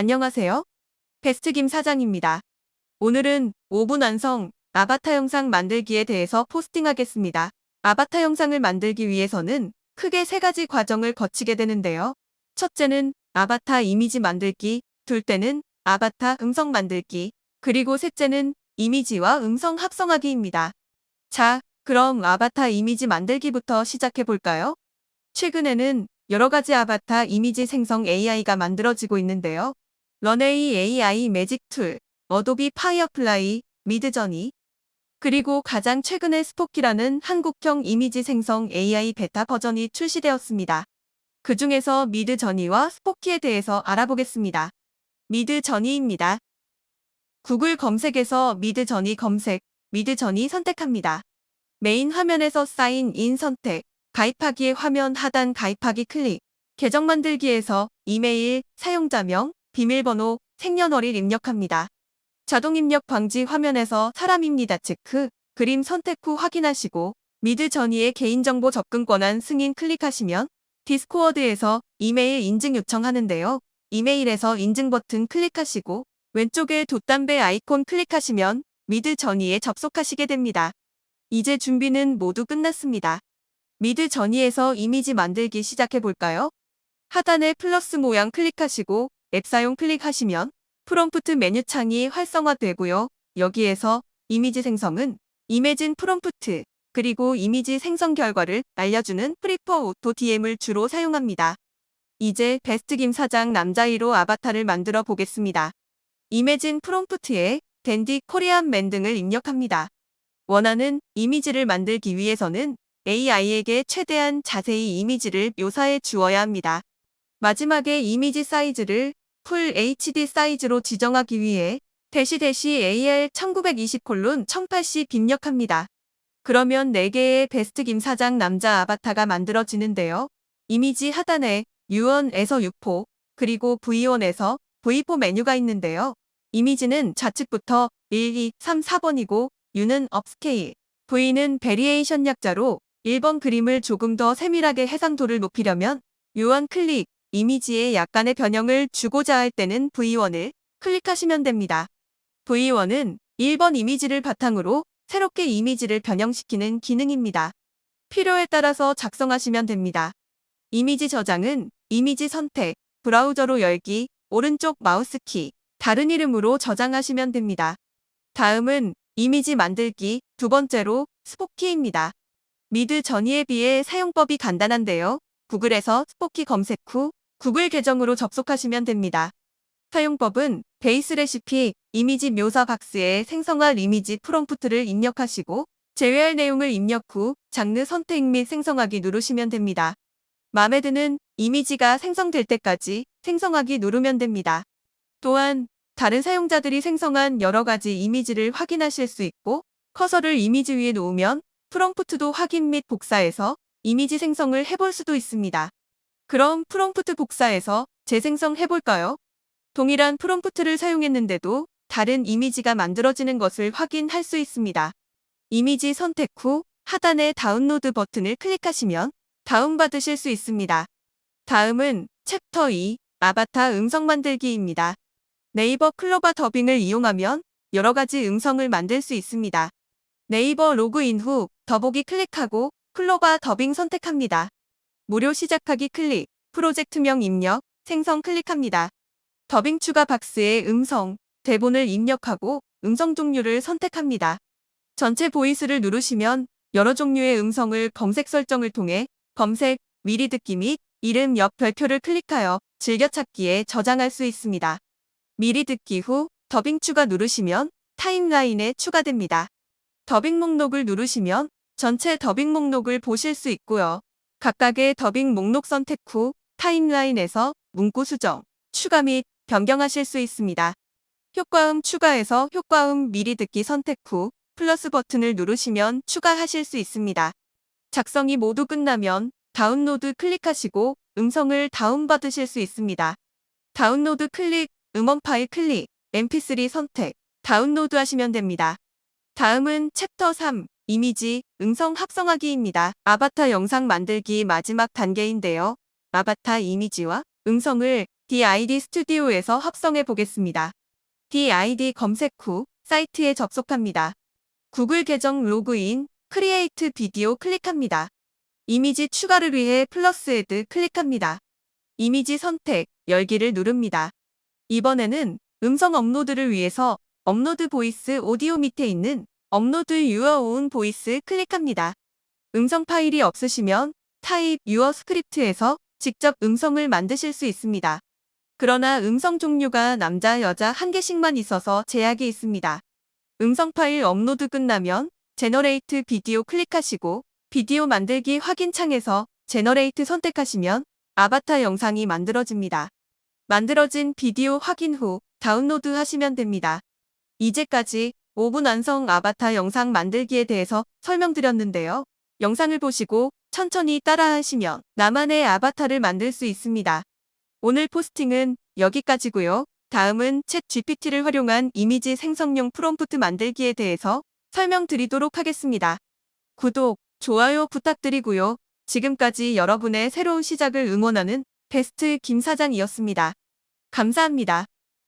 안녕하세요. 베스트 김 사장입니다. 오늘은 5분 완성 아바타 영상 만들기에 대해서 포스팅하겠습니다. 아바타 영상을 만들기 위해서는 크게 세 가지 과정을 거치게 되는데요. 첫째는 아바타 이미지 만들기, 둘째는 아바타 음성 만들기, 그리고 셋째는 이미지와 음성 합성하기입니다. 자, 그럼 아바타 이미지 만들기부터 시작해 볼까요? 최근에는 여러 가지 아바타 이미지 생성 AI가 만들어지고 있는데요. 런웨이 AI 매직 툴, 어도비 파이어플라이, 미드저니, 그리고 가장 최근에 스포키라는 한국형 이미지 생성 AI 베타 버전이 출시되었습니다. 그 중에서 미드저니와 스포키에 대해서 알아보겠습니다. 미드저니입니다. 구글 검색에서 미드저니 검색, 미드저니 선택합니다. 메인 화면에서 사인 인 선택, 가입하기의 화면 하단 가입하기 클릭, 계정 만들기에서 이메일, 사용자명, 비밀번호, 생년월일 입력합니다. 자동 입력 방지 화면에서 사람입니다 체크, 그림 선택 후 확인하시고 미드 전이의 개인정보 접근 권한 승인 클릭하시면 디스코워드에서 이메일 인증 요청하는데요. 이메일에서 인증 버튼 클릭하시고 왼쪽에 돛담배 아이콘 클릭하시면 미드 전이에 접속하시게 됩니다. 이제 준비는 모두 끝났습니다. 미드 전이에서 이미지 만들기 시작해 볼까요? 하단에 플러스 모양 클릭하시고 앱 사용 클릭하시면 프롬프트 메뉴 창이 활성화되고요. 여기에서 이미지 생성은 이매진 프롬프트 그리고 이미지 생성 결과를 알려주는 프리퍼 오토 DM을 주로 사용합니다. 이제 베스트 김 사장 남자이로 아바타를 만들어 보겠습니다. 이매진 프롬프트에 댄디 코리안 맨 등을 입력합니다. 원하는 이미지를 만들기 위해서는 AI에게 최대한 자세히 이미지를 묘사해 주어야 합니다. 마지막에 이미지 사이즈를 풀 HD 사이즈로 지정하기 위해 대시 대시 AR 1920 콜론 1080 입력합니다. 그러면 4개의 베스트 김 사장 남자 아바타가 만들어지는데요. 이미지 하단에 U1에서 6포, 그리고 V1에서 V4 메뉴가 있는데요. 이미지는 좌측부터 1, 2, 3, 4번이고 U는 업스케일, V는 베리에이션 약자로 1번 그림을 조금 더 세밀하게 해상도를 높이려면 U1 클릭, 이미지에 약간의 변형을 주고자 할 때는 V1을 클릭하시면 됩니다. V1은 1번 이미지를 바탕으로 새롭게 이미지를 변형시키는 기능입니다. 필요에 따라서 작성하시면 됩니다. 이미지 저장은 이미지 선택, 브라우저로 열기, 오른쪽 마우스키, 다른 이름으로 저장하시면 됩니다. 다음은 이미지 만들기, 두 번째로 스포키입니다. 미드 전이에 비해 사용법이 간단한데요. 구글에서 스포키 검색 후 구글 계정으로 접속하시면 됩니다. 사용법은 베이스 레시피, 이미지 묘사 박스에 생성할 이미지 프롬프트를 입력하시고 제외할 내용을 입력 후 장르 선택 및 생성하기 누르시면 됩니다. 마음에 드는 이미지가 생성될 때까지 생성하기 누르면 됩니다. 또한 다른 사용자들이 생성한 여러 가지 이미지를 확인하실 수 있고 커서를 이미지 위에 놓으면 프롬프트도 확인 및 복사해서 이미지 생성을 해볼 수도 있습니다. 그럼 프롬프트 복사해서 재생성 해볼까요? 동일한 프롬프트를 사용했는데도 다른 이미지가 만들어지는 것을 확인할 수 있습니다. 이미지 선택 후 하단의 다운로드 버튼을 클릭하시면 다운받으실 수 있습니다. 다음은 챕터 2 아바타 음성 만들기입니다. 네이버 클로바 더빙을 이용하면 여러 가지 음성을 만들 수 있습니다. 네이버 로그인 후 더보기 클릭하고 클로바 더빙 선택합니다. 무료 시작하기 클릭, 프로젝트명 입력, 생성 클릭합니다. 더빙 추가 박스에 음성, 대본을 입력하고 음성 종류를 선택합니다. 전체 보이스를 누르시면 여러 종류의 음성을 검색 설정을 통해 검색, 미리 듣기 및 이름 옆 별표를 클릭하여 즐겨찾기에 저장할 수 있습니다. 미리 듣기 후 더빙 추가 누르시면 타임라인에 추가됩니다. 더빙 목록을 누르시면 전체 더빙 목록을 보실 수 있고요. 각각의 더빙 목록 선택 후 타임라인에서 문구 수정, 추가 및 변경하실 수 있습니다. 효과음 추가해서 효과음 미리 듣기 선택 후 플러스 버튼을 누르시면 추가하실 수 있습니다. 작성이 모두 끝나면 다운로드 클릭하시고 음성을 다운받으실 수 있습니다. 다운로드 클릭 음원 파일 클릭, mp3 선택, 다운로드 하시면 됩니다. 다음은 챕터 3, 이미지, 음성 합성하기입니다. 아바타 영상 만들기 마지막 단계인데요. 아바타 이미지와 음성을 DID 스튜디오에서 합성해 보겠습니다. DID 검색 후 사이트에 접속합니다. 구글 계정 로그인, 크리에이트 비디오 클릭합니다. 이미지 추가를 위해 플러스 헤드 클릭합니다. 이미지 선택, 열기를 누릅니다. 이번에는 음성 업로드를 위해서 업로드 보이스 오디오 밑에 있는 업로드 유어 온 보이스 클릭합니다. 음성 파일이 없으시면 타입 유어 스크립트에서 직접 음성을 만드실 수 있습니다. 그러나 음성 종류가 남자, 여자 한 개씩만 있어서 제약이 있습니다. 음성 파일 업로드 끝나면 제너레이트 비디오 클릭하시고 비디오 만들기 확인 창에서 제너레이트 선택하시면 아바타 영상이 만들어집니다. 만들어진 비디오 확인 후 다운로드 하시면 됩니다. 이제까지 5분 완성 아바타 영상 만들기에 대해서 설명드렸는데요. 영상을 보시고 천천히 따라하시면 나만의 아바타를 만들 수 있습니다. 오늘 포스팅은 여기까지고요. 다음은 챗 GPT를 활용한 이미지 생성용 프롬프트 만들기에 대해서 설명드리도록 하겠습니다. 구독, 좋아요 부탁드리고요. 지금까지 여러분의 새로운 시작을 응원하는 베스트 김 사장이었습니다. 감사합니다.